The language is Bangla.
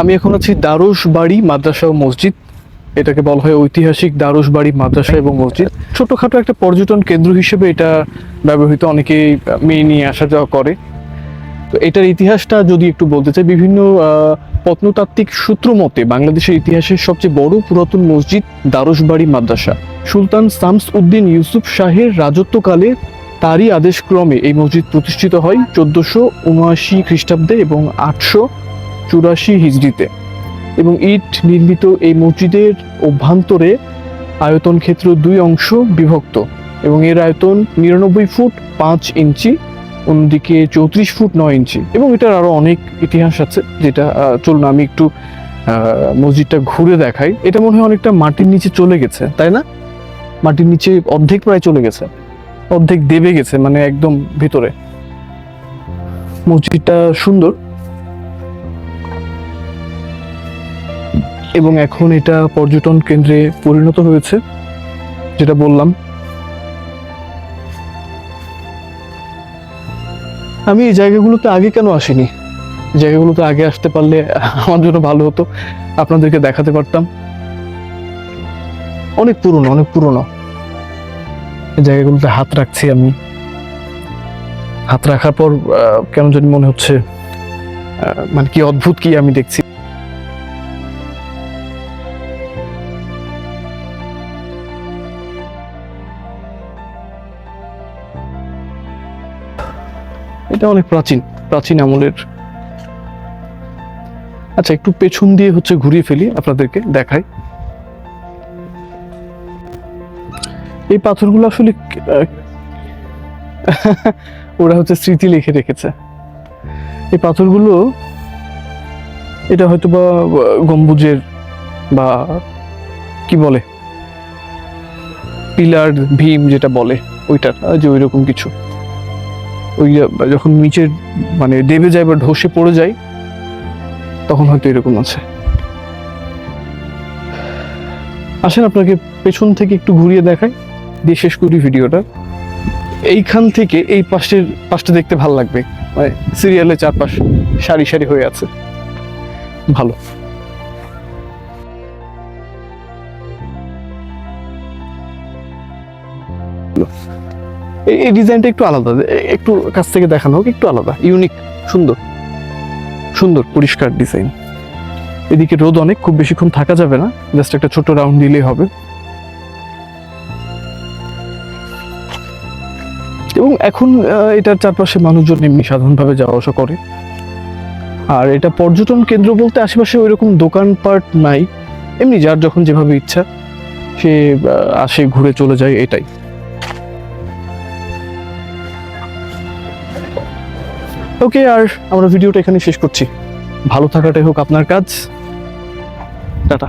আমি এখন আছি দারুশ বাড়ি মাদ্রাসা ও মসজিদ। এটাকে বলা হয় ঐতিহাসিক দারুশ বাড়ি মাদ্রাসা এবং মসজিদ। ছোটখাটো একটা পর্যটন কেন্দ্র হিসেবে এটা ব্যবহৃত অনেকেই মেয়ে নিয়ে আসা যাওয়া করে। তো এটার ইতিহাসটা যদি একটু বলতে চাই, বিভিন্ন প্রত্নতাত্ত্বিক সূত্র মতে বাংলাদেশের ইতিহাসের সবচেয়ে বড় পুরাতন মসজিদ দারুশবাড়ি মাদ্রাসা। সুলতান শামস উদ্দিন ইউসুফ শাহের রাজত্বকালে তারই আদেশক্রমে এই মসজিদ প্রতিষ্ঠিত হয় চোদ্দশো উনআশি খ্রিস্টাব্দে এবং আটশো চুরাশি হিজড়িতে। এবং ইট নির্মিত এই মসজিদের অভ্যন্তরে আয়তন ক্ষেত্র দুই অংশ বিভক্ত এবং এর আয়তন নিরানব্বই ফুট পাঁচ ইঞ্চি, অন্যদিকে চৌত্রিশ ফুট নয় ইঞ্চি এবং এটার আরও অনেক ইতিহাস আছে যেটা চলুন আমি একটু মসজিদটা ঘুরে দেখাই। এটা মনে হয় অনেকটা মাটির নিচে চলে গেছে, তাই না? মাটির নিচে অর্ধেক প্রায় চলে গেছে, অর্ধেক দেবে গেছে মানে একদম ভিতরে। মসজিদটা সুন্দর। এবং এখন এটা পর্যটন কেন্দ্রে পরিণত হয়েছে, যেটা বললাম। আমি এই জায়গাগুলোতে আগে কেন আসিনি? জায়গাগুলোতে আগে আসতে পারলে আমার জন্য ভালো হতো, আপনাদেরকে দেখাতে পারতাম। অনেক পুরনো অনেক পুরনো। এই জায়গাগুলোতে হাত রাখছি আমি। হাত রাখার পর কেন জানি মনে হচ্ছে মানে কি অদ্ভুত কি আমি দেখছি। এটা অনেক প্রাচীন প্রাচীন আমলের। আচ্ছা একটু পেছন দিয়ে হচ্ছে ঘুরিয়ে ফেলি, আপনাদেরকে দেখাই। এই পাথরগুলো আসলে ওরা হচ্ছে স্মৃতি লিখে রেখেছে। এই পাথরগুলো, এটা হয়তো বা গম্বুজের বা, কি বলে? পিলার, ভীম যেটা বলে, ওইটার যে ওইরকম কিছু। ওই যখন নিচের মানে দেবে যায় বা ধসে পড়ে যায়, তখন হয়তো এরকম আছে। আসেন আপনাকে পেছন থেকে একটু ঘুরিয়ে দেখাই, দিয়ে শেষ করি ভিডিওটা। এইখান থেকে এই পাশের, পাশটা দেখতে ভালো লাগবে। মানে সিরিয়ালে চারপাশ সারি সারি হয়ে আছে। ভালো। এই ডিজাইনটা একটু আলাদা। একটু কাছ থেকে দেখানো হোক, একটু আলাদা। ইউনিক, সুন্দর। সুন্দর, পরিষ্কার ডিজাইন। এদিকে রোদ অনেক, খুব বেশিক্ষণ থাকা যাবে না। জাস্ট একটা ছোট রাউন্ড দিলেই হবে। এবং এখন এটার চারপাশে মানুষজন এমনি সাধারণভাবে যাওয়া আসা করে। আর এটা পর্যটন কেন্দ্র বলতে আশেপাশে ওই ওইরকম দোকানপাট নাই। এমনি যার যখন যেভাবে ইচ্ছা, সে আসে, ঘুরে চলে যায়, এটাই। ওকে আর আমরা ভিডিওটা এখানে শেষ করছি। ভালো থাকাটাই হোক আপনার কাজ। টাটা।